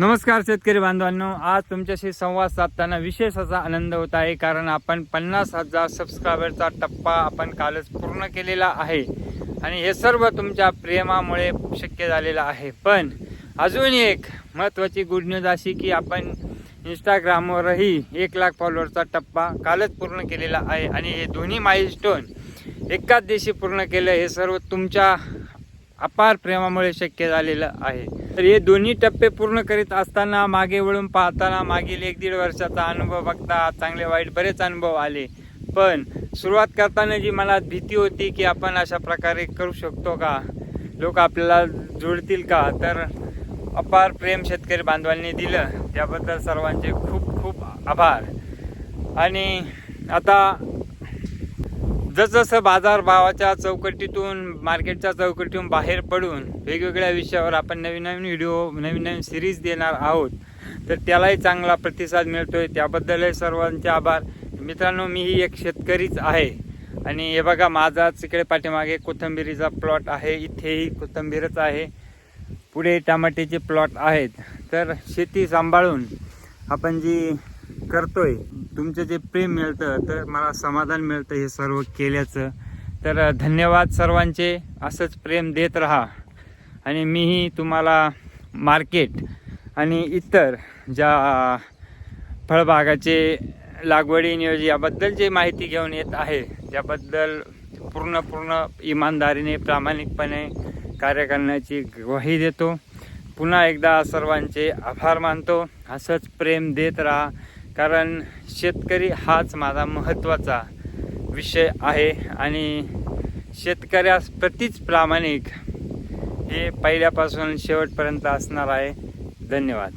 नमस्कार शेतकरी बांधवांनो आज तुमच्याशी संवाद साधताना विशेष असा आनंद होत आहे कारण आपण पन्नास हजार सबस्क्रायबरचा टप्पा आपण कालच पूर्ण केलेला आहे. आणि हे सर्व तुमच्या प्रेमामुळे शक्य झालेलं आहे. पण अजून एक महत्त्वाची गुड न्यूज अशी की आपण इंस्टाग्रामवरही एक लाख फॉलोअरचा टप्पा कालच पूर्ण केलेला आहे. आणि हे दोन्ही माइलस्टोन एकाच दिवशी पूर्ण केलं हे सर्व तुमच्या अपार प्रेमामुळे शक्य झालेलं आहे. तर हे दोन्ही टप्पे पूर्ण करीत असताना मागे वळून पाहताना मागील एक दीड वर्षाचा अनुभव बघता चांगले वाईट बरेच अनुभव आले. पण सुरुवात करताना जी मला भीती होती की आपण अशा प्रकारे करू शकतो का? लोक आपल्याला जुळतील का? तर अपार प्रेम शेतकरी बांधवांनी दिलं. त्याबद्दल सर्वांचे खूप खूप आभार. आणि आता जसजसं बाजारभावाच्या चौकटीतून मार्केटच्या चौकटीतून बाहेर पडून वेगवेगळ्या विषयावर आपण नवीन नवीन व्हिडिओ नवीन नवीन सिरीज देणार आहोत तर त्यालाही चांगला प्रतिसाद मिळतोय. त्याबद्दलही सर्वांचे आभार. मित्रांनो मीही एक शेतकरीच आहे. आणि हे बघा माझाच इकडे पाठीमागे कोथंबिरीचा प्लॉट आहे. इथेही कोथंबीरच आहे. पुढे टमाट्याचे प्लॉट आहेत. तर शेती सांभाळून आपण जी करतोय. तुमचं जे प्रेम मिळतं तर मला समाधान मिळतं हे सर्व केल्याचं. तर धन्यवाद सर्वांचे. असंच प्रेम देत राहा. आणि मीही तुम्हाला मार्केट आणि इतर ज्या फळबागाचे लागवडी नियोजन याबद्दल जे माहिती घेऊन येत आहे त्याबद्दल पूर्ण पूर्ण इमानदारीने प्रामाणिकपणे कार्य करण्याची ग्वाही देतो. पुन्हा एकदा सर्वांचे आभार मानतो. असंच प्रेम देत राहा. कारण शेतकरी हाच माझा महत्त्वाचा विषय आहे आणि शेतकऱ्यास प्रतीच प्रामाणिक हे पहिल्यापासून शेवटपर्यंत असणार आहे. धन्यवाद.